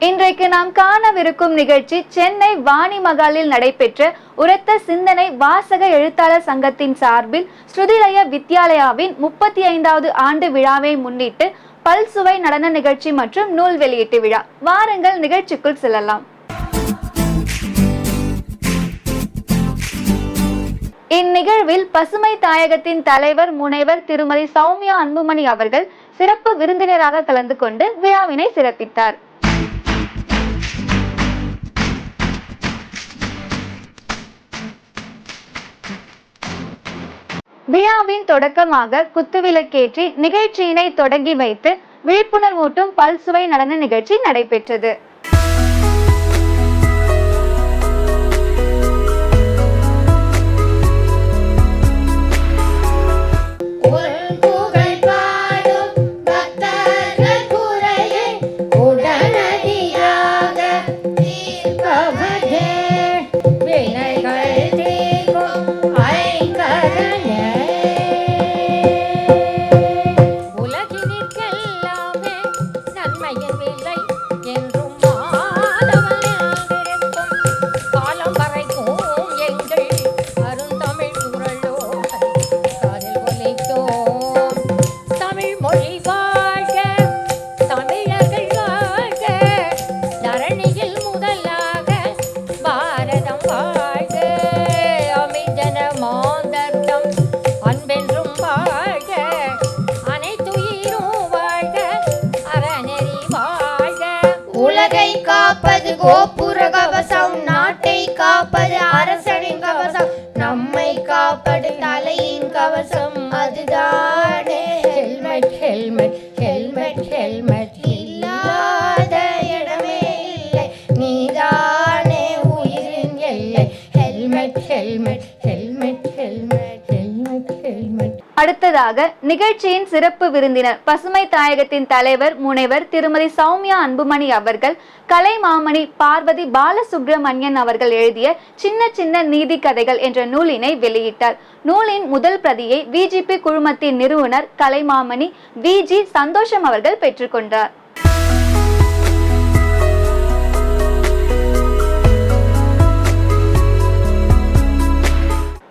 இன்றைக்கு நாம் காணவிருக்கும் நிகழ்ச்சி சென்னை வாணி மகாலில் நடைபெற்ற உரத்த சிந்தனை வாசக எழுத்தாளர் சங்கத்தின் சார்பில் ஸ்ருதிலய வித்யாலயாவின் முப்பத்தி ஐந்தாவது ஆண்டு விழாவை முன்னிட்டு பல்சுவை நடன நிகழ்ச்சி மற்றும் நூல் வெளியீட்டு விழா. வாருங்கள் நிகழ்ச்சிக்குள் செல்லலாம். இந்நிகழ்வில் பசுமை தாயகத்தின் தலைவர் முனைவர் திருமதி சௌமியா அன்புமணி அவர்கள் சிறப்பு விருந்தினராக கலந்து கொண்டு விழாவினை சிறப்பித்தார். விழாவின் தொடக்கமாக குத்துவிளக்கேற்றி நிகழ்ச்சியினை தொடங்கி வைத்து விழிப்புணர்வூட்டும் பல்சுவை நடன நிகழ்ச்சி நடைபெற்றது. கோபுர கவசம் நாட்டை காப்பது அரசனின் கவசம். நம்மை காப்பது தலையின் கவசம். அதுதானே ஹெல்மெட் ஹெல்மெட். அடுத்ததாக நிகழ்ச்சியின் சிறப்பு விருந்தினர் பசுமை தாயகத்தின் தலைவர் முனைவர் திருமதி சௌமியா அன்புமணி அவர்கள் கலைமாமணி பார்வதி பாலசுப்ரமணியன் அவர்கள் எழுதிய சின்ன சின்ன நீதி கதைகள் என்ற நூலினை வெளியிட்டார். நூலின் முதல் பிரதியை விஜிபி குழுமத்தின் நிறுவனர் கலைமாமணி விஜி சந்தோஷம் அவர்கள் பெற்றுக்கொண்டார்.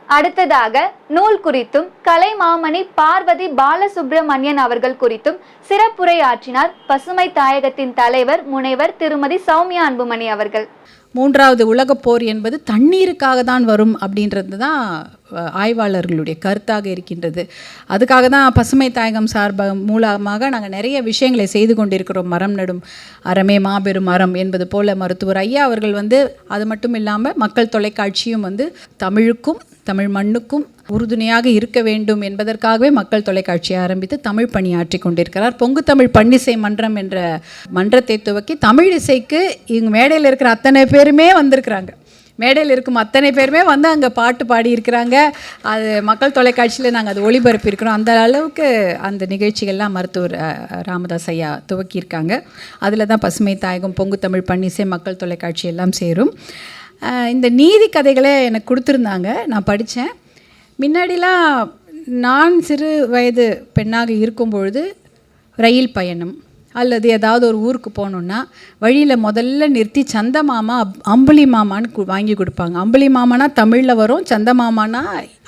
அடுத்ததாக நூல் குறித்தும் கலை மாமணி பார்வதி பாலசுப்ரமணியன் அவர்கள் குறித்தும் சிறப்புரையாற்றினார் பசுமை தாயகத்தின் தலைவர் முனைவர் திருமதி சௌமியா அன்புமணி அவர்கள். மூன்றாவது உலகப் போர் என்பது தண்ணீருக்காக தான் வரும் அப்படின்றது தான் ஆய்வாளர்களுடைய கருத்தாக இருக்கின்றது. அதுக்காக தான் பசுமை தாயகம் சார்ப மூலமாக நாங்கள் நிறைய விஷயங்களை செய்து கொண்டிருக்கிறோம். மரம் நடும் அறமே மாபெரும் மரம் என்பது போல மருத்துவர் ஐயா அவர்கள் வந்து அது மட்டும் இல்லாமல் மக்கள் தொலைக்காட்சியும் வந்து தமிழுக்கும் தமிழ் மண்ணுக்கும் உறுதுணையாக இருக்க வேண்டும் என்பதற்காகவே மக்கள் தொலைக்காட்சியை ஆரம்பித்து தமிழ் பணியாற்றி கொண்டிருக்கிறார். பொங்கு தமிழ் பன்னிசை மன்றம் என்ற மன்றத்தை துவக்கி தமிழ் இசைக்கு இங்கே மேடையில் இருக்கிற அத்தனை பேருமே வந்திருக்கிறாங்க. மேடையில் இருக்கும் அத்தனை பேருமே வந்து அங்கே பாட்டு பாடி இருக்கிறாங்க அது மக்கள் தொலைக்காட்சியில் நாங்கள் அது ஒளிபரப்பியிருக்கிறோம் அந்த அளவுக்கு அந்த நிகழ்ச்சிகள்லாம் மருத்துவர் ராமதாஸ் ஐயா துவக்கியிருக்காங்க. அதில் தான் பசுமை தாயகம் பொங்கு தமிழ் பன்னிசை மக்கள் தொலைக்காட்சி எல்லாம் சேரும். இந்த நீதி கதைகளை எனக்கு கொடுத்துருந்தாங்க. நான் படித்தேன். முன்னாடிலாம் நான் சிறு வயது பெண்ணாக இருக்கும் பொழுது ரயில் பயணம் அல்லது ஏதாவது ஒரு ஊருக்கு போகணுன்னா வழியில் முதல்ல நிறுத்தி சந்த மாமா அப்- அம்புலி மாமான்னு கு- வாங்கி கொடுப்பாங்க. அம்புலி மாமானா தமிழில் வரும் சந்த மாமானா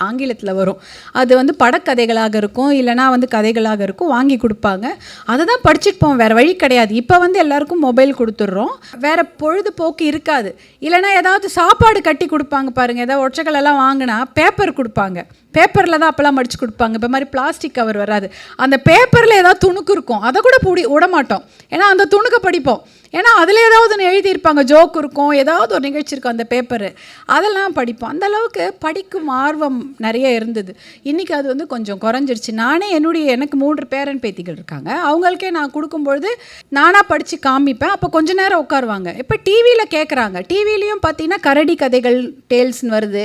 ஆங்கிலத்தில் வரும். அது வந்து படக்கதைகளாக இருக்கும் இல்லைனா வந்து கதைகளாக இருக்கும் வாங்கி கொடுப்பாங்க. அதை தான் படிச்சுட்டு போவோம் வேறு வழி கிடையாது. இப்போ வந்து எல்லாருக்கும் மொபைல் கொடுத்துட்றோம். வேறு பொழுதுபோக்கு இருக்காது. இல்லைனா ஏதாவது சாப்பாடு கட்டி கொடுப்பாங்க பாருங்கள் ஏதாவது ஒற்றைகளெல்லாம் வாங்கினா பேப்பர் கொடுப்பாங்க. பேப்பரில் தான் அப்போல்லாம் மடித்து கொடுப்பாங்க. இப்போ மாதிரி பிளாஸ்டிக் கவர் வராது. அந்த பேப்பரில் ஏதாவது துணுக்கு இருக்கும் அதை கூட பிடி விட மாட்டோம் ஏன்னா அந்த துணுக்கை படிப்போம். ஏன்னா அதில் ஏதாவது ஒன்று எழுதியிருப்பாங்க ஜோக் இருக்கும் ஏதாவது ஒரு நிகழ்ச்சி இருக்கும் அந்த பேப்பரு அதெல்லாம் படிப்போம். அந்த அளவுக்கு படிக்கும் ஆர்வம் நிறைய இருந்தது. இன்றைக்கி அது வந்து கொஞ்சம் குறைஞ்சிருச்சு. நானே என்னுடைய எனக்கு மூன்று பேரன் பேத்திகள் இருக்காங்க. அவங்களுக்கே நான் கொடுக்கும்பொழுது நானாக படித்து காமிப்பேன். அப்போ கொஞ்ச நேரம் உட்காருவாங்க. இப்போ டிவியில் கேட்குறாங்க டிவிலையும் பார்த்தீங்கன்னா கரடி கதைகள் டேல்ஸ்னு வருது.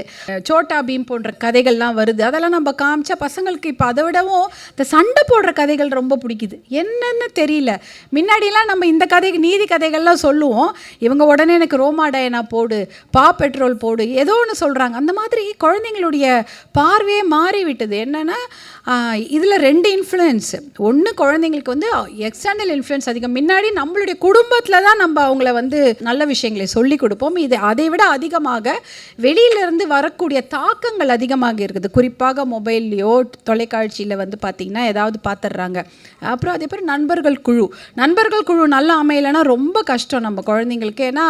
சோட்டா பீம் போன்ற கதைகள்லாம் வருது. அதெல்லாம் நம்ம காமிச்சா பசங்களுக்கு இப்போ அதை விடவும் இந்த சண்டை போடுற கதைகள் ரொம்ப பிடிக்குது. என்னென்னு தெரியல. முன்னாடிலாம் நம்ம இந்த கதைக்கு நீதி கதைகள்லாம் சொல்லுவோம். இவங்க உடனே எனக்கு ரோமா டயனா போடு பா பெட்ரோல் போடு ஏதோ ஒன்று சொல்கிறாங்க அந்த மாதிரி குழந்தைங்களுடைய பார்வையே மாறிவிட்டது. என்னென்னா இதில் ரெண்டு இன்ஃப்ளூயன்ஸ் ஒன்று குழந்தைங்களுக்கு வந்து எக்ஸ்டர்னல் இன்ஃப்ளூயன்ஸ் அதிகம். முன்னாடி நம்மளுடைய குடும்பத்தில் தான் நம்ம அவங்கள வந்து நல்ல விஷயங்களை சொல்லிக் கொடுப்போம். இது அதை விட அதிகமாக வெளியிலிருந்து வரக்கூடிய தாக்கங்கள் அதிகமாக இருக்குது. குறிப்பாக மொபைல்லையோ தொலைக்காட்சியில் வந்து பார்த்திங்கன்னா ஏதாவது பார்த்துடுறாங்க அப்புறம் அதே மாதிரி நண்பர்கள் குழு. நண்பர்கள் குழு நல்லா அமையலைன்னா ரொம்ப கஷ்டம் நம்ம குழந்தைங்களுக்கு. ஏன்னா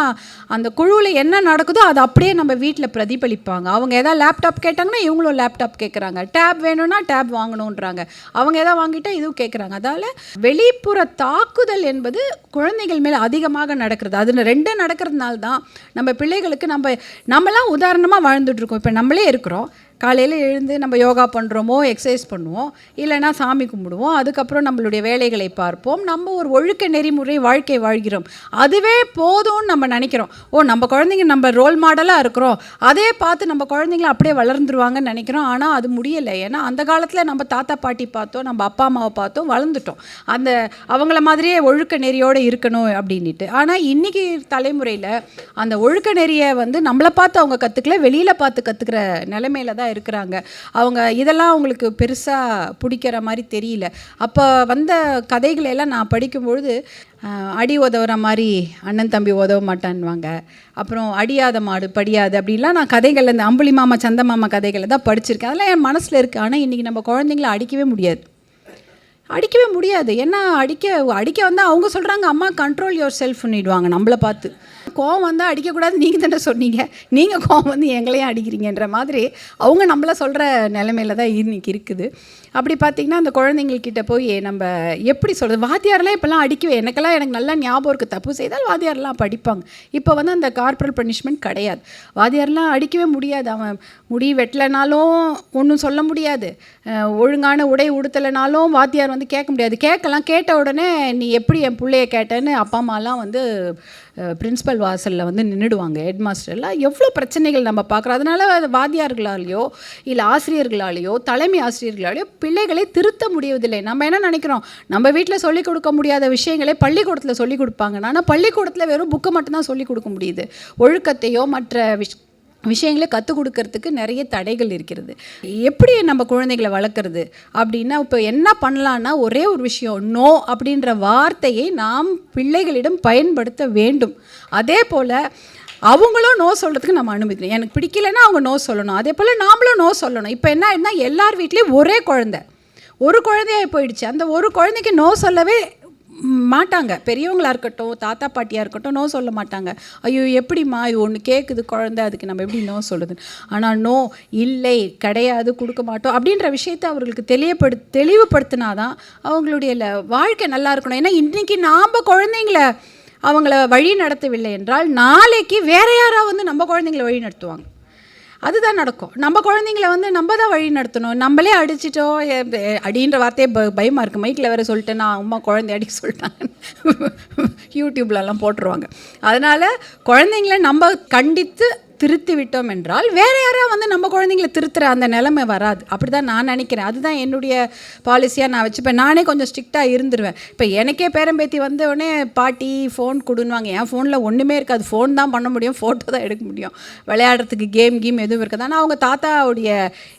அந்த குழுவில் என்ன நடக்குதோ அது அப்படியே நம்ம வீட்டில் பிரதிபலிப்பாங்க. அவங்க ஏதாவது லேப்டாப் கேட்டாங்கன்னா இவங்களும் லேப்டாப் கேட்குறாங்க டேப் வேணும்னா டேப் வாங்கணுன்றாங்க. அவங்க எதாவது வாங்கிட்டா இதுவும் கேட்குறாங்க அதால் வெளிப்புற தாக்குதல் என்பது குழந்தைகள் மேலே அதிகமாக நடக்கிறது. அதில் ரெண்டும் நடக்கிறதுனால தான் நம்ம பிள்ளைகளுக்கு நம்ம நம்மலாம் உதாரணமாக வாழ்ந்துட்டு இருக்கோம். இப்போ நம்மளே இருக்கிறோம். காலையில் எழுந்து நம்ம யோகா பண்ணுறோமோ எக்ஸசைஸ் பண்ணுவோம் இல்லைன்னா சாமி கும்பிடுவோம் அதுக்கப்புறம் நம்மளுடைய வேலைகளை பார்ப்போம் நம்ம ஒரு ஒழுக்க நெறிமுறை வாழ்க்கை வாழ்கிறோம். அதுவே போதும்னு நம்ம நினைக்கிறோம். ஓ நம்ம குழந்தைங்க நம்ம ரோல் மாடலாக இருக்கிறோம். அதே பார்த்து நம்ம குழந்தைங்கள அப்படியே வளர்ந்துருவாங்கன்னு நினைக்கிறோம். ஆனால் அது முடியலை. ஏன்னா அந்த காலத்தில் நம்ம தாத்தா பாட்டி பார்த்தோம் நம்ம அப்பா அம்மாவை பார்த்தோம் வளர்ந்துட்டோம். அந்த அவங்கள மாதிரியே ஒழுக்க நெறியோடு இருக்கணும் அப்படின்ட்டு ஆனால் இன்றைக்கி தலைமுறையில் அந்த ஒழுக்க நெறியை வந்து நம்மளை பார்த்து அவங்க கற்றுக்கல வெளியில் பார்த்து கற்றுக்கிற நிலைமையில தான் இருக்கிறாங்க. அவங்க இதெல்லாம் அவங்களுக்கு பெருசாக பிடிக்கிற மாதிரி தெரியல. அப்போ வந்த கதைகளை எல்லாம் நான் படிக்கும்பொழுது அடி உதவுற மாதிரி அண்ணன் தம்பி உதவ மாட்டான்வாங்க அப்புறம் அடியாத மாடு படியாது அப்படிலாம் நான் கதைகள் இந்த அம்புலி மாமா சந்த மாமா கதைகளை தான் படிச்சிருக்கேன். அதெல்லாம் என் மனசில் இருக்குது ஆனால் இன்றைக்கி நம்ம குழந்தைங்கள அடிக்கவே முடியாது. அடிக்கவே முடியாது. ஏன்னா அடிக்க அடிக்க வந்தால் அவங்க சொல்கிறாங்க அம்மா கண்ட்ரோல் யுவர் செல்ஃப் பண்ணிடுவாங்க நம்மளை பார்த்து. கோவம் வந்தால் அடிக்கக்கூடாது நீங்கள் தானே சொன்னீங்க. நீங்கள் கோவம் வந்து எங்களையும் அடிக்கிறீங்கன்ற மாதிரி அவங்க நம்மளை சொல்கிற நிலைமையில தான் இன்னைக்கு இருக்குது. அப்படி பார்த்திங்கன்னா அந்த குழந்தைங்கள்கிட்ட போய் நம்ம எப்படி சொல்கிறது வாத்தியாரெலாம் இப்போல்லாம் அடிக்கவே எனக்கெல்லாம் எனக்கு நல்லா ஞாபகம் இருக்குது தப்பு செய்தால் வாத்தியாரெலாம் படிப்பாங்க. இப்போ வந்து அந்த கார்பரல் பனிஷ்மெண்ட் கிடையாது. வாத்தியாரெலாம் அடிக்கவே முடியாது. அவன் முடி வெட்டலைனாலும் ஒன்றும் சொல்ல முடியாது. ஒழுங்கான உடை உடுத்தலைனாலும் வாத்தியார் வந்து கேட்க முடியாது. கேட்கலாம் கேட்ட உடனே நீ எப்படி என் பிள்ளைய கேட்டேன்னு அப்பா அம்மாலாம் வந்து பிரின்ஸிபல் வாசலில் வந்து நின்றுடுவாங்க ஹெட் மாஸ்டர்லாம் எவ்வளோ பிரச்சனைகள் நம்ம பார்க்குறோம். அதனால வாத்தியார்களாலேயோ இல்லை ஆசிரியர்களாலேயோ தலைமை ஆசிரியர்களாலேயோ பிள்ளைகளை திருத்த முடியவதில்லை நம்ம என்ன நினைக்கிறோம்? நம்ம வீட்டில் சொல்லிக் கொடுக்க முடியாத விஷயங்களை பள்ளிக்கூடத்தில் சொல்லிக் கொடுப்பாங்க ஆனால் பள்ளிக்கூடத்தில் வெறும் புக்கை மட்டும்தான் சொல்லிக் கொடுக்க முடியுது. ஒழுக்கத்தையோ மற்ற விஷ் விஷயங்களை கற்றுக் கொடுக்கறதுக்கு நிறைய தடைகள் இருக்கிறது. எப்படி நம்ம குழந்தைகளை வளர்க்குறது? அப்படின்னா இப்போ என்ன பண்ணலான்னா ஒரே ஒரு விஷயம் நோ அப்படின்ற வார்த்தையை நாம் பிள்ளைகளிடம் பயன்படுத்த வேண்டும். அதே போல் அவங்களும் நோ சொல்கிறதுக்கு நம்ம அனுமதிக்கணும் எனக்கு பிடிக்கலைன்னா அவங்க நோ சொல்லணும். அதே போல் நாமளும் நோ சொல்லணும். இப்போ என்ன ஆயிடுனா எல்லார் வீட்லேயும் ஒரே குழந்தை. ஒரு குழந்தையாகி போயிடுச்சு. அந்த ஒரு குழந்தைக்கு நோ சொல்லவே மாட்டாங்க. பெரியவங்களாக இருக்கட்டும் தாத்தா பாட்டியாக இருக்கட்டும் நோ சொல்ல மாட்டாங்க. ஐயோ எப்படிம்மா? இது ஒன்று கேட்குது குழந்தை. அதுக்கு நம்ம எப்படி நோ சொல்லுது ஆனால் நோ இல்லை கிடையாது கொடுக்க மாட்டோம் அப்படின்ற விஷயத்தை அவர்களுக்கு தெளிவுபடு தெளிவுபடுத்தினாதான் அவங்களுடைய வாழ்க்கை நல்லா இருக்கணும். ஏன்னா இன்றைக்கி நாம் குழந்தைங்கள அவங்கள வழி நடத்தவில்லை என்றால் நாளைக்கு வேற யாராவது வந்து நம்ம குழந்தைங்கள வழி நடத்துவாங்க. அதுதான் நடக்கும். நம்ம குழந்தைங்கள வந்து நம்ம தான் வழி நடத்தணும். நம்மளே அடிச்சிட்டோம் அடின்ற வார்த்தையே ப பயமாக இருக்குது மைக்கில் வேறு சொல்லிட்டு நான் அம்மா குழந்தை அடிக்க சொல்லிட்டாங்க யூடியூப்லலாம் போட்டுருவாங்க. அதனால் குழந்தைங்கள நம்ம கண்டித்து திருத்தி விட்டோம் என்றால் வேறு யாராவது வந்து நம்ம குழந்தைங்கள திருத்துற அந்த நிலைமை வராது. அப்படி தான் நான் நினைக்கிறேன். அதுதான் என்னுடைய பாலிசியாக நான் வச்சுப்பேன். நானே கொஞ்சம் ஸ்ட்ரிக்டாக இருந்துருவேன். இப்போ எனக்கே பேரம்பேத்தி வந்த உடனே பாட்டி ஃபோன் கொடுன்னுவாங்க. என் ஃபோனில் ஒன்றுமே இருக்காது. ஃபோன் தான் பண்ண முடியும். ஃபோட்டோ தான் எடுக்க முடியும். விளையாடுறதுக்கு கேம் கீம் எதுவும் இருக்காது. ஆனால் அவங்க தாத்தாவுடைய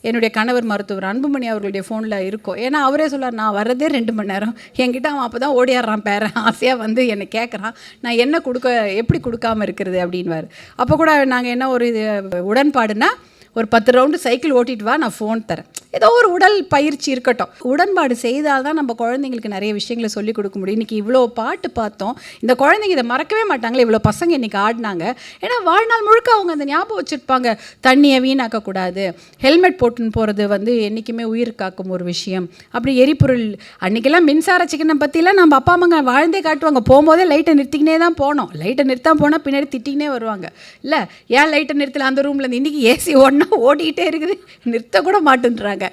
என்னுடைய கணவர் மருத்துவர் அன்புமணி அவர்களுடைய ஃபோனில் இருக்கும். ஏன்னா அவரே சொல்லார் நான் வர்றதே ரெண்டு மணி நேரம். என்கிட்ட அவன் அப்போ தான் ஓடியாடுறான் பேரன் ஆசையாக வந்து என்னை கேட்குறான் நான் என்ன கொடுக்க எப்படி கொடுக்காம இருக்கிறது? அப்படின்வார் அப்போ கூட நாங்கள் என்ன ஒரு இது உடன்பாடுனா ஒரு பத்து ரவுண்டு சைக்கிள் ஓட்டிட்டு வா நான் ஃபோன் தரேன். ஏதோ ஒரு உடல் பயிற்சி இருக்கட்டும். உடன்பாடு செய்தால் தான் நம்ம குழந்தைங்களுக்கு நிறைய விஷயங்களை சொல்லிக் கொடுக்க முடியும். இன்றைக்கி இவ்வளோ பாட்டு பார்த்தோம். இந்த குழந்தைங்க இதை மறக்கவே மாட்டாங்களே இவ்வளோ பசங்க இன்றைக்கி ஆடினாங்க. ஏன்னா வாழ்நாள் முழுக்க அவங்க அந்த ஞாபகம் வச்சுருப்பாங்க. தண்ணியை வீணாக்கக்கூடாது. ஹெல்மெட் போட்டுன்னு போகிறது வந்து என்றைக்குமே உயிர் காக்கும் ஒரு விஷயம். அப்படி எரிபொருள் அன்றைக்கெல்லாம் மின்சார சிக்கனம் பற்றிலாம் நம்ம அப்பா அம்மாங்க வாழ்ந்தே காட்டுவாங்க. போகும்போதே லைட்டை நிறுத்திக்கினே தான் போனோம். லைட்டை நிறுத்தா போனால் பின்னாடி திட்டிக்கினே வருவாங்க. இல்லை ஏன் லைட்டை நிறுத்தல? அந்த ரூமில் இருந்து. இன்றைக்கி ஏசி ஒன்று ஆனால் ஓடிக்கிட்டே இருக்குது. நிறுத்த கூட மாட்டேன்றாங்க.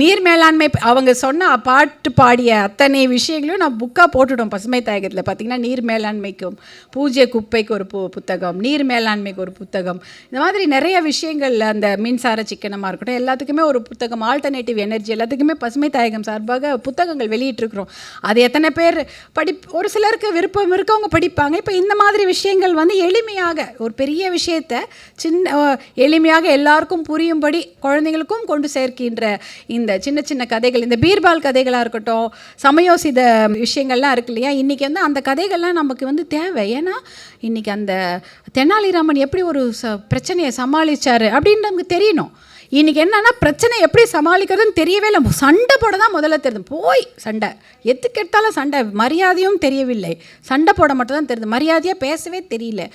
நீர் மேலாண்மை அவங்க சொன்ன பாட்டு பாடிய அத்தனை விஷயங்களையும் நான் புக்காக போட்டுவிடும் பசுமை தாயகத்தில் பார்த்தீங்கன்னா நீர் மேலாண்மைக்கும் பூஜ்ய குப்பைக்கு ஒரு பு புத்தகம் நீர் மேலாண்மைக்கு ஒரு புத்தகம். இந்த மாதிரி நிறைய விஷயங்கள் அந்த மின்சார சிக்கனமாக இருக்கட்டும் எல்லாத்துக்குமே ஒரு புத்தகம் ஆல்டர்னேட்டிவ் எனர்ஜி எல்லாத்துக்குமே பசுமை தாயகம் சார்பாக புத்தகங்கள் வெளியிட்டிருக்கிறோம். அது எத்தனை பேர் படி ஒரு சிலருக்கு விருப்பம் இருக்கவங்க படிப்பாங்க. இப்போ இந்த மாதிரி விஷயங்கள் வந்து எளிமையாக ஒரு பெரிய விஷயத்தை சின்ன எளிமையாக எல்லாருக்கும் புரியும்படி குழந்தைங்களுக்கும் கொண்டு சேர்க்கின்ற இந்த சின்ன சின்ன கதைகள் இந்த பீர்பால் கதைகளாக இருக்கட்டும் சமயோசித விஷயங்கள்லாம் இருக்கு இல்லையா? இன்றைக்கி வந்து அந்த கதைகள்லாம் நமக்கு வந்து தேவை. ஏன்னா இன்றைக்கி அந்த தெனாலிராமன் எப்படி ஒரு ச பிரச்சனையை சமாளிச்சாரு அப்படின்னு நமக்கு தெரியணும். இன்னைக்கு என்னென்னா பிரச்சனை எப்படி சமாளிக்கிறதுன்னு தெரியவே இல்லை. சண்டை போட தான் முதல்ல தெரியுது. போய் சண்டை. எதுக்கு எடுத்தாலும் சண்டை. மரியாதையும் தெரியவில்லை. சண்டை போட மட்டும் தான் தெரியுது. மரியாதையாக பேசவே தெரியல.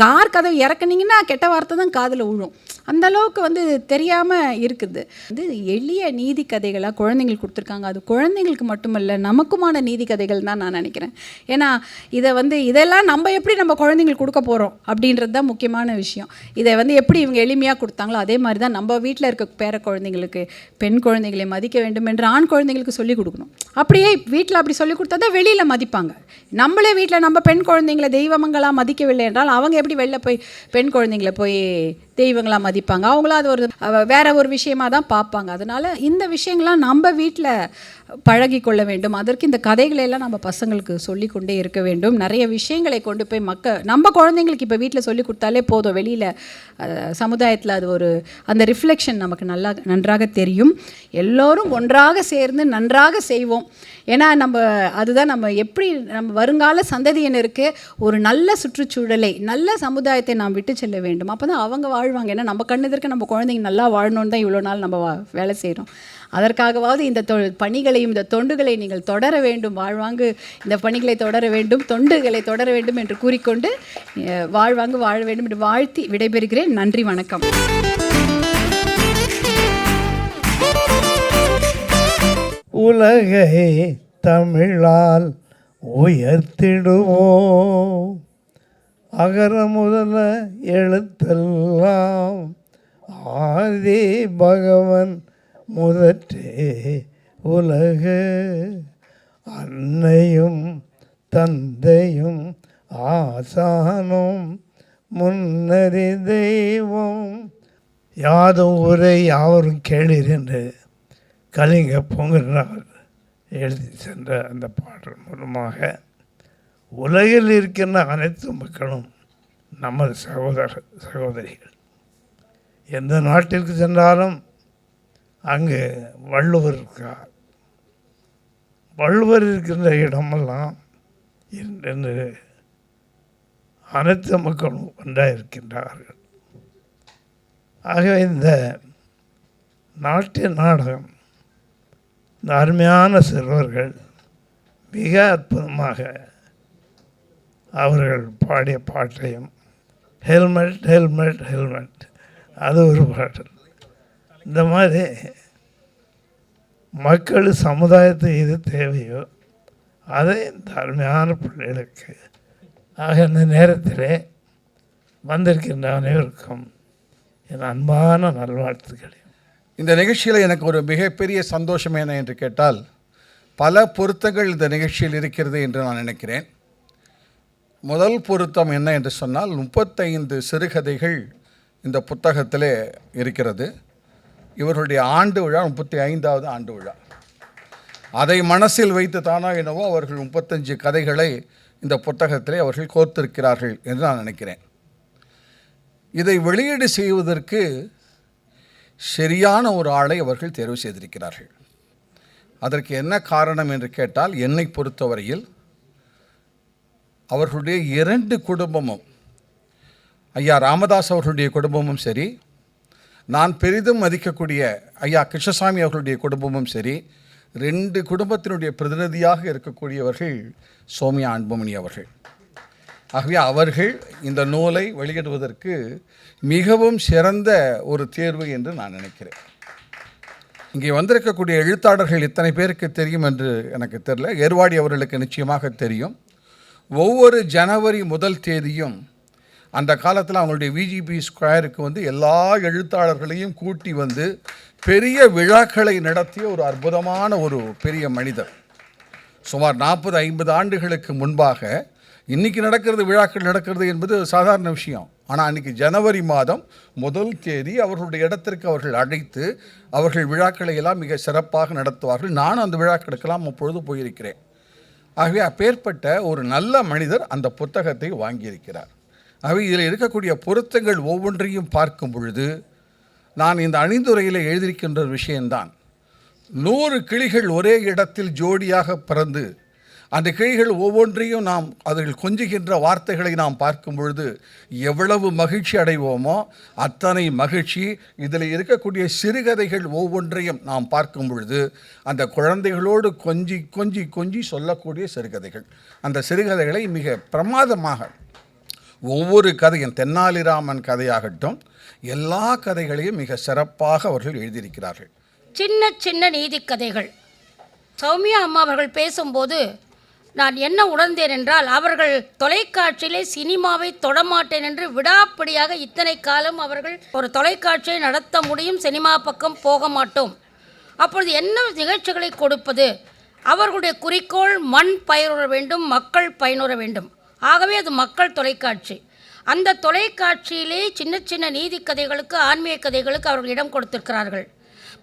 கார் கதவை இறக்குனீங்கன்னா கெட்ட வார்த்தை தான் காதில் விழும் அந்த அளவுக்கு வந்து தெரியாமல் இருக்குது. வந்து எளிய நீதி கதைகளாக குழந்தைங்களுக்கு கொடுத்துருக்காங்க. அது குழந்தைங்களுக்கு மட்டுமல்ல நமக்குமான நீதி கதைகள் தான் நான் நினைக்கிறேன். ஏன்னா இதை வந்து இதெல்லாம் நம்ம எப்படி நம்ம குழந்தைங்களுக்கு கொடுக்க போகிறோம் அப்படின்றது தான் முக்கியமான விஷயம். இதை வந்து எப்படி இவங்க எளிமையாக கொடுத்தாங்களோ அதே மாதிரி தான் நம்ம வீட்டில் இருக்க பேர குழந்தைங்களுக்கு பெண் குழந்தைகளை மதிக்க வேண்டும் என்று ஆண் குழந்தைங்களுக்கு சொல்லிக் கொடுக்கணும். அப்படியே வீட்டில் அப்படி சொல்லிக் கொடுத்தா தான் வெளியில் மதிப்பாங்க. நம்மளே வீட்டில் நம்ம பெண் குழந்தைங்களை தெய்வமங்களாக மதிக்கவில்லை என்றால் அவங்க எப்படி வெளில போய் பெண் குழந்தைங்களை போய் தெய்வங்களாக மதிப்பாங்க. அவங்களும் அது ஒரு வேற ஒரு விஷயமா தான் பார்ப்பாங்க. அதனால் இந்த விஷயங்கள்லாம் நம்ம வீட்டில் பழகி கொள்ள வேண்டும். அதற்கு இந்த கதைகளை எல்லாம் நம்ம பசங்களுக்கு சொல்லிக் கொண்டே இருக்க வேண்டும். நிறைய விஷயங்களை கொண்டு போய் மக்க நம்ம குழந்தைங்களுக்கு இப்போ வீட்டில் சொல்லி கொடுத்தாலே போதும். வெளியில் சமுதாயத்தில் அது ஒரு அந்த ரிஃப்ளெக்ஷன் நமக்கு நல்லா நன்றாக தெரியும். எல்லோரும் ஒன்றாக சேர்ந்து நன்றாக செய்வோம். ஏன்னா நம்ம அதுதான் நம்ம எப்படி நம்ம வருங்கால சந்ததியினருக்கு ஒரு நல்ல சுற்றுச்சூழலை நல்ல சமுதாயத்தை நாம் விட்டு செல்ல வேண்டும். அப்போ தான் அவங்க வாழ்வாங்க. ஏன்னா நம்ம கண்ணெதிர்க்க நம்ம குழந்தைங்க நல்லா வாழணும்னு தான் இவ்வளோ நாள் நம்ம வா- வேலை செய்கிறோம் அதற்காகவாவது இந்த தொ பணிகளையும் இந்த தொண்டுகளை நீங்கள் தொடர வேண்டும். வாழ்வாங்கு இந்த பணிகளை தொடர வேண்டும் தொண்டுகளை தொடர வேண்டும் என்று கூறிக்கொண்டு வாழ்வாங்கு வாழ வேண்டும் என்று வாழ்த்தி விடைபெறுகிறேன். நன்றி வணக்கம். உலகை தமிழால் உயர்த்திடுவோம். அகர முதல எழுத்தெல்லாம் ஆதி பகவன் முதற்றே உலக அன்னையும் தந்தையும் ஆசானும் முன்னறி தெய்வம். யாதும் ஊரை யாவரும் கேளீர் என்று கலிங்க பொங்கனார் எழுதி சென்ற அந்த பாடல் மூலமாக உலகில் இருக்கின்ற அனைத்து மக்களும் நமது சகோதர சகோதரிகள். எந்த நாட்டிற்கு சென்றாலும் அங்கு வள்ளுவர் இருக்கார். வள்ளுவர் இருக்கின்ற இடமெல்லாம் என்று அனைத்து மக்களும் ஒன்றாக இருக்கின்றார்கள். ஆகவே இந்த நாட்டிய நாடகம் இந்த அருமையான சிறுவர்கள் மிக அற்புதமாக அவர்கள் பாடிய பாட்டையும். ஹெல்மெட் ஹெல்மெட் ஹெல்மெட் அது ஒரு பாடல் இந்த மாதிரி மக்கள் சமுதாயத்து எது தேவையோ? அதை இந்த பிள்ளைகளுக்கு ஆக இந்த நேரத்திலே வந்திருக்கின்ற அனைவருக்கும் என் அன்பான நல்வாழ்த்துக்களை. இந்த நிகழ்ச்சியில் எனக்கு ஒரு மிகப்பெரிய சந்தோஷம் என்ன என்று கேட்டால் பல பொருத்தங்கள் இந்த நிகழ்ச்சியில் இருக்கிறது என்று நான் நினைக்கிறேன். முதல் பொருத்தம் என்ன என்று சொன்னால் முப்பத்தைந்து சிறுகதைகள் இந்த புத்தகத்திலே இருக்கிறது. இவர்களுடைய ஆண்டு விழா முப்பத்தி ஐந்தாவது ஆண்டு விழா. அதை மனசில் வைத்து தானா என்னவோ அவர்கள் முப்பத்தஞ்சு கதைகளை இந்த புத்தகத்திலே அவர்கள் கோர்த்திருக்கிறார்கள் என்று நான் நினைக்கிறேன். இதை வெளியீடு செய்வதற்கு சரியான ஒரு ஆளை அவர்கள் தேர்வு செய்திருக்கிறார்கள். அதற்கு என்ன காரணம் என்று கேட்டால் என்னை பொறுத்தவரையில் அவர்களுடைய இரண்டு குடும்பமும் ஐயா ராமதாஸ் அவர்களுடைய குடும்பமும் சரி நான் பெரிதும் மதிக்கக்கூடிய ஐயா கிருஷ்ணசாமி அவர்களுடைய குடும்பமும் சரி ரெண்டு குடும்பத்தினுடைய பிரதிநிதியாக இருக்கக்கூடியவர்கள் சோமியா அன்புமணி அவர்கள். ஆகவே அவர்கள் இந்த நூலை வெளியிடுவதற்கு மிகவும் சிறந்த ஒரு தேர்வு என்று நான் நினைக்கிறேன். இங்கே வந்திருக்கக்கூடிய எழுத்தாளர்கள் இத்தனை பேருக்கு தெரியும் என்று எனக்கு தெரில ஏர்வாடி அவர்களுக்கு நிச்சயமாக தெரியும். ஒவ்வொரு ஜனவரி முதல் தேதியும் அந்த காலத்தில் அவங்களுடைய விஜிபி ஸ்கொயருக்கு வந்து எல்லா எழுத்தாளர்களையும் கூட்டி வந்து பெரிய விழாக்களை நடத்திய ஒரு அற்புதமான ஒரு பெரிய மனிதர். சுமார் நாற்பது ஐம்பது ஆண்டுகளுக்கு முன்பாக இன்றைக்கி நடக்கிறது விழாக்கள் நடக்கிறது என்பது சாதாரண விஷயம். ஆனால் அன்றைக்கி ஜனவரி மாதம் முதல் தேதி அவர்களுடைய இடத்திற்கு அவர்கள் அழைத்து அவர்கள் விழாக்களை எல்லாம் மிக சிறப்பாக நடத்துவார்கள். நானும் அந்த விழாக்களுக்கெல்லாம் அப்பொழுது போயிருக்கிறேன். ஆகவே அப்பேற்பட்ட ஒரு நல்ல மனிதர் அந்த புத்தகத்தை வாங்கியிருக்கிறார். ஆகவே இதில் இருக்கக்கூடிய பொருத்தங்கள் ஒவ்வொன்றையும் பார்க்கும் பொழுது நான் இந்த அணிந்துரையில் எழுதியிருக்கின்ற ஒரு விஷயம்தான். நூறு கிளிகள் ஒரே இடத்தில் ஜோடியாக பிறந்து அந்த கிளிகள் ஒவ்வொன்றையும் நாம் அதில் கொஞ்சுகின்ற வார்த்தைகளை நாம் பார்க்கும் பொழுது எவ்வளவு மகிழ்ச்சி அடைவோமோ அத்தனை மகிழ்ச்சி இதில் இருக்கக்கூடிய சிறுகதைகள் ஒவ்வொன்றையும் நாம் பார்க்கும் பொழுது அந்த குழந்தைகளோடு கொஞ்சி கொஞ்சி கொஞ்சி சொல்லக்கூடிய சிறுகதைகள். அந்த சிறுகதைகளை மிக பிரமாதமாக ஒவ்வொரு கதையும் தென்னாலிராமன் கதையாகட்டும் எல்லா கதைகளையும் மிக சிறப்பாக அவர்கள் எழுதியிருக்கிறார்கள். சின்ன சின்ன நீதிக்கதைகள் சௌமியா அம்மா அவர்கள் பேசும்போது நான் என்ன உணர்ந்தேன் என்றால் அவர்கள் தொலைக்காட்சியிலே சினிமாவை தொடமாட்டேன் என்று விடாப்பிடியாக இத்தனை காலம் அவர்கள் ஒரு தொலைக்காட்சியை நடத்த முடியும் சினிமா பக்கம் போக மாட்டோம். அப்பொழுது என்ன நிகழ்ச்சிகளை கொடுப்பது? அவர்களுடைய குறிக்கோள் மண் பயனுற வேண்டும் மக்கள் பயனுற வேண்டும். ஆகவே அது மக்கள் தொலைக்காட்சி. அந்த தொலைக்காட்சியிலே சின்ன சின்ன நீதி கதைகளுக்கு ஆன்மீக கதைகளுக்கு அவர்கள் இடம் கொடுத்திருக்கிறார்கள்.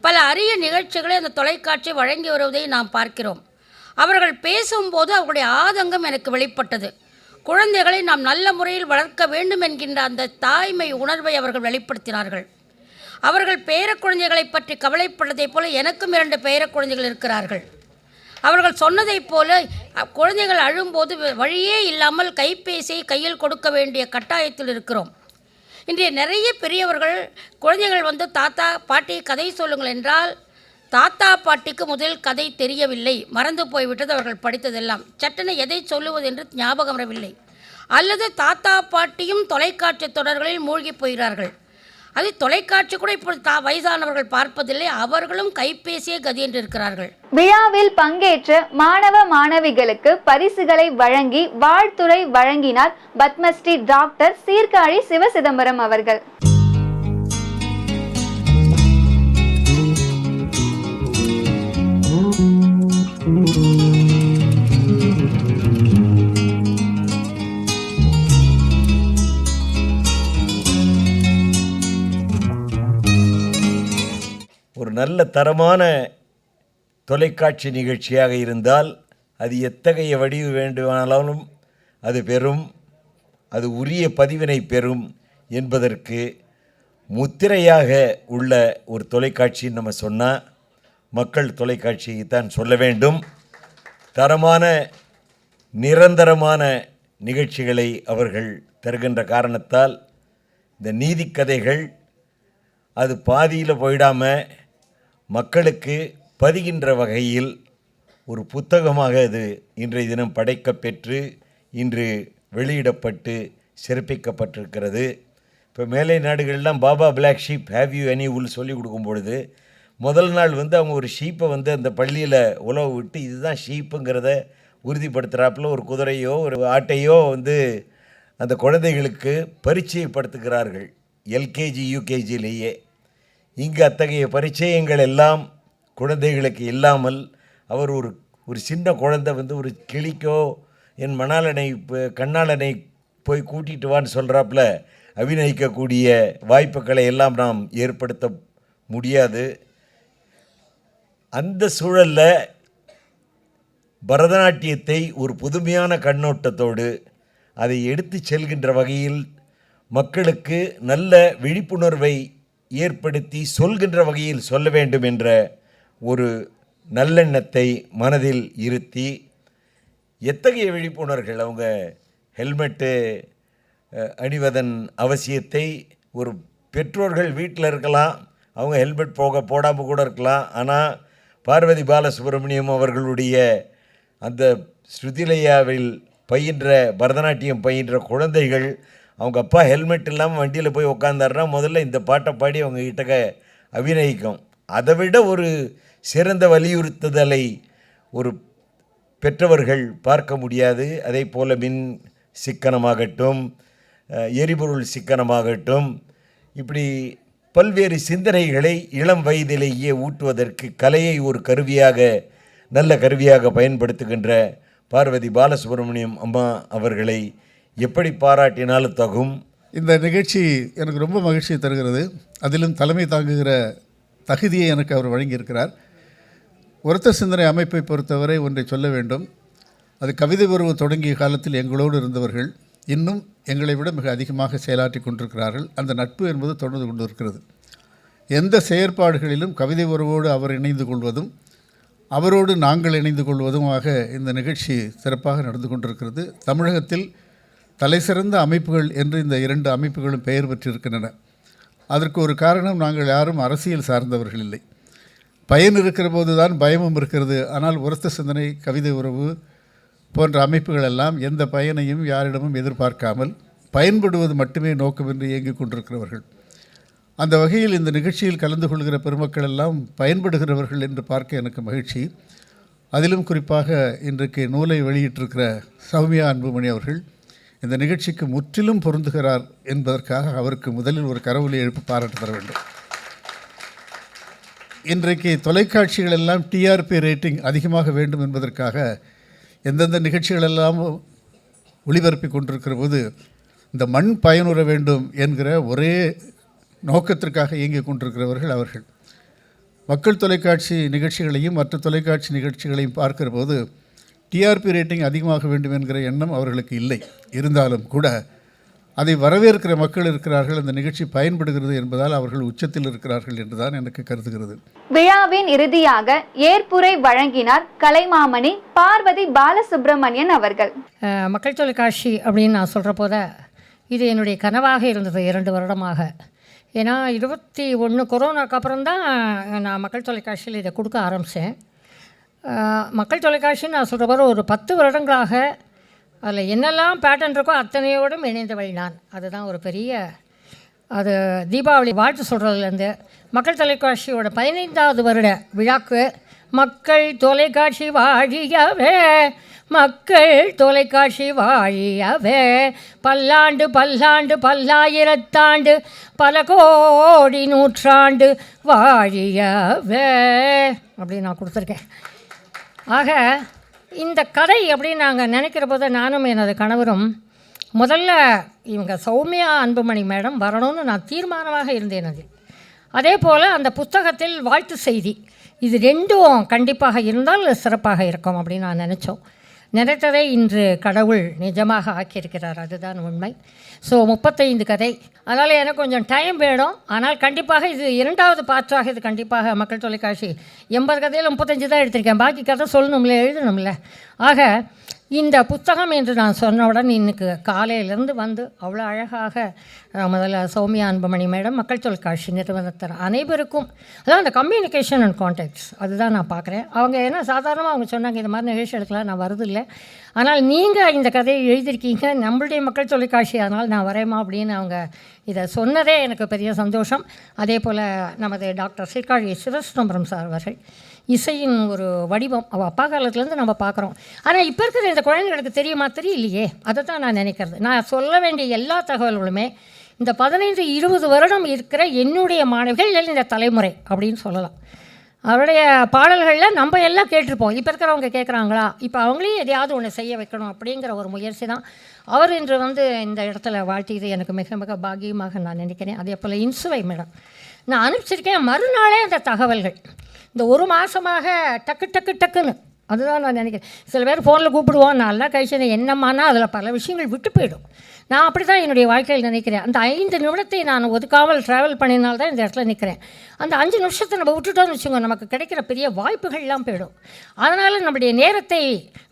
பல அரிய நிகழ்ச்சிகளை அந்த தொலைக்காட்சி வழங்கி வருவதை நாம் பார்க்கிறோம். அவர்கள் பேசும்போது அவர்களுடைய ஆதங்கம் எனக்கு வெளிப்பட்டது. குழந்தைகளை நாம் நல்ல முறையில் வளர்க்க வேண்டும் என்கின்ற அந்த தாய்மை உணர்வை அவர்கள் வெளிப்படுத்தினார்கள். அவர்கள் பேர குழந்தைகளை பற்றி கவலைப்பட்டதைப் போல எனக்கும் இரண்டு பேர குழந்தைகள் இருக்கிறார்கள். அவர்கள் சொன்னதைப் போல குழந்தைகள் அழும்போது வழியே இல்லாமல் கைபேசியை கையில் கொடுக்க வேண்டிய கட்டாயத்தில் இருக்கிறோம். இன்றைய நிறைய பெரியவர்கள் குழந்தைகள் வந்து தாத்தா பாட்டி கதை சொல்லுங்கள் என்றால் தாத்தா பாட்டிக்கு முதல் கதை தெரியவில்லை. மறந்து போய்விட்டது அவர்கள் படித்ததெல்லாம். சட்டனை எதை சொல்லுவது என்று ஞாபகம் வரவில்லை. அல்லது தாத்தா பாட்டியும் தொலைக்காட்சி தொடர்களில் மூழ்கி போகிறார்கள் அது தொலைக்காட்சி கூட இப்பொழுது தா வயதானவர்கள் பார்ப்பதில்லை. அவர்களும் கைபேசியே கதி என்று இருக்கிறார்கள். விழாவில் பங்கேற்ற மாணவ மாணவிகளுக்கு பரிசுகளை வழங்கி வாழ்த்துறை வழங்கினார் பத்மஸ்ரீ டாக்டர் சீர்காழி சிவசிதம்பரம் அவர்கள். நல்ல தரமான தொலைக்காட்சி நிகழ்ச்சியாக இருந்தால் அது எத்தகைய வடிவு வேண்டுமானாலும் அது பெறும். அது உரிய பதிவினை பெறும் என்பதற்கு முத்திரையாக உள்ள ஒரு தொலைக்காட்சின்னு நம்ம சொன்னால் மக்கள் தொலைக்காட்சியை தான் சொல்ல வேண்டும். தரமான நிரந்தரமான நிகழ்ச்சிகளை அவர்கள் தருகின்ற காரணத்தால் இந்த நீதிக்கதைகள் அது பாதியில் போயிடாமல் மக்களுக்கு பதிகின்ற வகையில் ஒரு புத்தகமாக அது இன்றைய தினம் படைக்கப்பெற்று இன்று வெளியிடப்பட்டு சிறப்பிக்கப்பட்டிருக்கிறது. இப்போ மேலை நாடுகள்லாம் baa baa black sheep have you any wool சொல்லி கொடுக்கும் பொழுது முதல் நாள் வந்து அவங்க ஒரு ஷீப்பை வந்து அந்த பள்ளியில் உழவு விட்டு இதுதான் ஷீப்புங்கிறத உறுதிப்படுத்துகிறாப்புல ஒரு குதிரையோ ஒரு ஆட்டையோ வந்து அந்த குழந்தைகளுக்கு பரிச்சயப்படுத்துகிறார்கள் எல்கேஜி யூகேஜிலேயே இங்கு அத்தகைய பரிச்சயங்கள் எல்லாம் குழந்தைகளுக்கு இல்லாமல் அவர் ஒரு ஒரு சின்ன குழந்தை வந்து ஒரு கிளிக்கோ என் மணாலனை கண்ணாளனை போய் கூட்டிட்டு வான்னு சொல்கிறாப்புல அபிநயிக்கக்கூடிய வாய்ப்புகளை எல்லாம் நாம் ஏற்படுத்த முடியாது. அந்த சூழலில் பரதநாட்டியத்தை ஒரு புதுமையான கண்ணோட்டத்தோடு அதை எடுத்து செல்கின்ற வகையில் மக்களுக்கு நல்ல விழிப்புணர்வை ஏற்படுத்தி சொல்கின்ற வகையில் சொல்ல வேண்டும் என்ற ஒரு நல்லெண்ணத்தை மனதில் இருத்தி எத்தகைய விழிப்புணர்கள் அவங்க ஹெல்மெட்டு அணிவதன் அவசியத்தை ஒரு பெற்றோர்கள் வீட்டில் இருக்கலாம் அவங்க ஹெல்மெட் போக போடாமல் கூட இருக்கலாம். ஆனால் பார்வதி பாலசுப்ரமணியம் அவர்களுடைய அந்த ஸ்ருதிலையாவில் பயின்ற பரதநாட்டியம் பயின்ற குழந்தைகள் அவங்க அப்பா ஹெல்மெட் இல்லாமல் வண்டியில் போய் உட்காந்தாருன்னா முதல்ல இந்த பாட்டை பாடி அவங்க கிட்டக்க அபிநயிக்கும். அதை விட ஒரு சிறந்த வலியுறுத்துதலை ஒரு பெற்றவர்கள் பார்க்க முடியாது. அதே போல் மின் சிக்கனமாகட்டும் எரிபொருள் சிக்கனமாகட்டும் இப்படி பல்வேறு சிந்தனைகளை இளம் வயதிலேயே ஊட்டுவதற்கு கலையை ஒரு கருவியாக நல்ல கருவியாக பயன்படுத்துகின்ற பார்வதி பாலசுப்ரமணியம் அம்மா அவர்களை எப்படி பாராட்டினாலும் தகும்? இந்த நிகழ்ச்சி எனக்கு ரொம்ப மகிழ்ச்சியை தருகிறது. அதிலும் தலைமை தாங்குகிற தகுதியை எனக்கு அவர் வழங்கியிருக்கிறார். ஒருத்த சிந்தனை அமைப்பை பொறுத்தவரை ஒன்றை சொல்ல வேண்டும். அது கவிதை உறவு தொடங்கிய காலத்தில் எங்களோடு இருந்தவர்கள் இன்னும் எங்களை விட மிக அதிகமாக செயலாற்றி கொண்டிருக்கிறார்கள். அந்த நட்பு என்பது தொடர்ந்து கொண்டிருக்கிறது. எந்த செயற்பாடுகளிலும் கவிதை உறவோடு அவர் இணைந்து கொள்வதும் அவரோடு நாங்கள் இணைந்து கொள்வதுமாக இந்த நிகழ்ச்சி சிறப்பாக நடந்து கொண்டிருக்கிறது. தமிழகத்தில் தலைசிறந்த அமைப்புகள் என்று இந்த இரண்டு அமைப்புகளும் பெயர் பெற்றிருக்கின்றன. அதற்கு ஒரு காரணம் நாங்கள் யாரும் அரசியல் சார்ந்தவர்கள் இல்லை. பயன் இருக்கிற போது தான் பயமும் இருக்கிறது. ஆனால் உரத்த சிந்தனை கவிதை உறவு போன்ற அமைப்புகள் எல்லாம் எந்த பயனையும் யாரிடமும் எதிர்பார்க்காமல் பயன்படுவது மட்டுமே நோக்கமின்றி இயங்கிக் கொண்டிருக்கிறவர்கள். அந்த வகையில் இந்த நிகழ்ச்சியில் கலந்து கொள்கிற பெருமக்கள் எல்லாம் பயன்படுகிறவர்கள் என்று பார்க்க எனக்கு மகிழ்ச்சி. அதிலும் குறிப்பாக இன்றைக்கு நூலை வெளியிட்டிருக்கிற சௌமியா அன்புமணி அவர்கள் இந்த நிகழ்ச்சிக்கு முற்றிலும் பொருந்துகிறார் என்பதற்காக அவருக்கு முதலில் ஒரு கரவொலி எழுப்பி பாராட்டு தர வேண்டும். இன்றைக்கு தொலைக்காட்சிகள் எல்லாம் டிஆர்பி ரேட்டிங் அதிகமாக வேண்டும் என்பதற்காக எந்தெந்த நிகழ்ச்சிகளெல்லாம் ஒளிபரப்பி கொண்டிருக்கிற போது இந்த மண் பயனுற வேண்டும் என்கிற ஒரே நோக்கத்திற்காக இயங்கிக் கொண்டிருக்கிறவர்கள் அவர்கள். மக்கள் தொலைக்காட்சி நிகழ்ச்சிகளையும் மற்ற தொலைக்காட்சி நிகழ்ச்சிகளையும் பார்க்கிற போது டிஆர்பி ரேட்டிங் அதிகமாக வேண்டும் என்கிற எண்ணம் அவர்களுக்கு இல்லை. இருந்தாலும் கூட அதை வரவேற்கிற மக்கள் இருக்கிறார்கள் அந்த நிகழ்ச்சி பயன்படுகிறது என்பதால் அவர்கள் உச்சத்தில் இருக்கிறார்கள் என்றுதான் எனக்கு கருதுகிறது. விழாவின் இறுதியாக ஏற்புரை வழங்கினார் கலைமாமணி பார்வதி பாலசுப்ரமணியன் அவர்கள். மக்கள் தொலைக்காட்சி அப்படின்னு நான் சொல்கிற போத இது என்னுடைய கனவாக இருந்தது இரண்டு வருடமாக. ஏன்னா இருபத்தி ஒன்று கொரோனாக்கு அப்புறம் தான் நான் மக்கள் தொலைக்காட்சியில் இதை கொடுக்க ஆரம்பித்தேன் மக்கள் தொலைக்காட்சின்னு நான் சொல்கிற ஒரு பத்து வருடங்களாக அதில் என்னெல்லாம் பேட்டர்ன் இருக்கோ அத்தனையோடும் இணைந்தவள் நான். அதுதான் ஒரு பெரிய அது தீபாவளி வாழ்த்து சொல்கிறதுலேருந்து மக்கள் தொலைக்காட்சியோட பதினைந்தாவது வருட விழாக்கு மக்கள் தொலைக்காட்சி வாழியவே மக்கள் தொலைக்காட்சி வாழியவே. பல்லாண்டு பல்லாண்டு பல்லாயிரத்தாண்டு பல கோடி நூற்றாண்டு வாழியவே. அப்படின்னு நான் கொடுத்துருக்கேன். ஆக இந்த கதை அப்படின்னு நாங்கள் நினைக்கிற போது நானும் எனது கணவரும் முதல்ல இவங்க சௌமியா அன்புமணி மேடம் வரணும்னு நான் தீர்மானமாக இருந்தேன் அது அதே போல் அந்த புத்தகத்தில் வாழ்த்து செய்தி. இது ரெண்டும் கண்டிப்பாக இருந்தால் சிறப்பாக இருக்கும் அப்படின்னு நான் நினச்சோம். நினைத்ததை இன்று கடவுள் நிஜமாக ஆக்கியிருக்கிறார். அதுதான் உண்மை. ஸோ முப்பத்தைந்து கதை. அதனால் எனக்கு கொஞ்சம் டைம் வேணும். ஆனால் கண்டிப்பாக இது இரண்டாவது பாற்றாக இது கண்டிப்பாக மக்கள் தொலைக்காட்சி எண்பது கதையில் முப்பத்தஞ்சு தான் எடுத்திருக்கேன். பாக்கி கதை சொல்லணும்ல எழுதணும்ல. ஆக இந்த புத்தகம் என்று நான் சொன்னவுடன் இன்னைக்கு காலையிலேருந்து வந்து அவ்வளோ அழகாக முதல்ல சௌமியா அன்புமணி மேடம் மக்கள் தொலைக்காட்சி நிறுவனத்தர் அனைவருக்கும் அதான் அந்த கம்யூனிகேஷன் அண்ட் கான்டாக்ட்ஸ் அதுதான் நான் பார்க்குறேன். அவங்க என்ன சாதாரணமாக அவங்க சொன்னாங்க இந்த மாதிரி நிகழ்ச்சி எடுக்கலாம் நான் வருதில்லை ஆனால் நீங்கள் இந்த கதையை எழுதியிருக்கீங்க நம்மளுடைய மக்கள் தொலைக்காட்சி அதனால் நான் வரேமா அப்படின்னு அவங்க இதை சொன்னதே எனக்கு பெரிய சந்தோஷம். அதே போல் நமது டாக்டர் சீர்காழி சிவசுந்தரம் சார் அவர்கள் இசையின் ஒரு வடிவம் அவள் அப்பா காலத்துலேருந்து நம்ம பார்க்குறோம் ஆனால் இப்போ இருக்கிற இந்த குழந்தைங்களுக்கு தெரியுமா? தெரியலையே. அதை தான் நான் நினைக்கிறது. நான் சொல்ல வேண்டிய எல்லா தகவல்களுமே இந்த பதினைந்து இருபது வருடம் இருக்கிற என்னுடைய மாணவிகள் இல்லை இந்த தலைமுறை அப்படின்னு சொல்லலாம். அவருடைய பாடல்களில் நம்ம எல்லாம் கேட்டிருப்போம். இப்போ இருக்கிறவங்க கேட்குறாங்களா இப்போ அவங்களையும் எதையாவது ஒன்று செய்ய வைக்கணும் அப்படிங்கிற ஒரு முயற்சி தான் அவர் இன்று வந்து இந்த இடத்துல வாழ்த்தியது எனக்கு மிக மிக பாக்கியமாக நான் நினைக்கிறேன். அதே போல் இன்சுவை மேடம். நான் அனுப்பிச்சிருக்கேன். மறுநாளே அந்த தகவல்கள். இந்த ஒரு மாதமாக டக்கு டக்கு டக்குன்னு. அதுதான் நான் நினைக்கிறேன். சில பேர் ஃபோனில் கூப்பிடுவோம். நல்லா கழிச்சு என்னம்மானா அதில் பல விஷயங்கள் விட்டு போயிடும். நான் அப்படி தான் என்னுடைய வாழ்க்கையில் நினைக்கிறேன். அந்த ஐந்து நிமிடத்தை நான் ஒதுக்காமல் ட்ராவல் பண்ணினால்தான் இந்த இடத்துல நிற்கிறேன் அந்த அஞ்சு நிமிஷத்தை நம்ம விட்டுட்டோம்னு வச்சுக்கோங்க. நமக்கு கிடைக்கிற பெரிய வாய்ப்புகள்லாம் போயிடும். அதனால் நம்முடைய நேரத்தை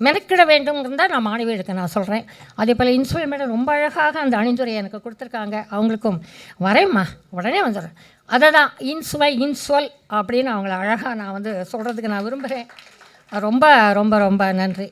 மெனக்கிட வேண்டும்னு தான் நான் மாணவிகளுக்கு நான் சொல்கிறேன் அதே போல் இன்சுவல் மேடம் ரொம்ப அழகாக அந்த அணிந்துரை எனக்கு கொடுத்துருக்காங்க. அவங்களுக்கும் வரேம்மா. உடனே வந்துடுறேன். அதை தான் இன்சுவை இன்சுவல் அப்படின்னு அவங்கள அழகாக நான் வந்து சொல்கிறதுக்கு நான் விரும்புகிறேன் ரொம்ப ரொம்ப ரொம்ப நன்றி.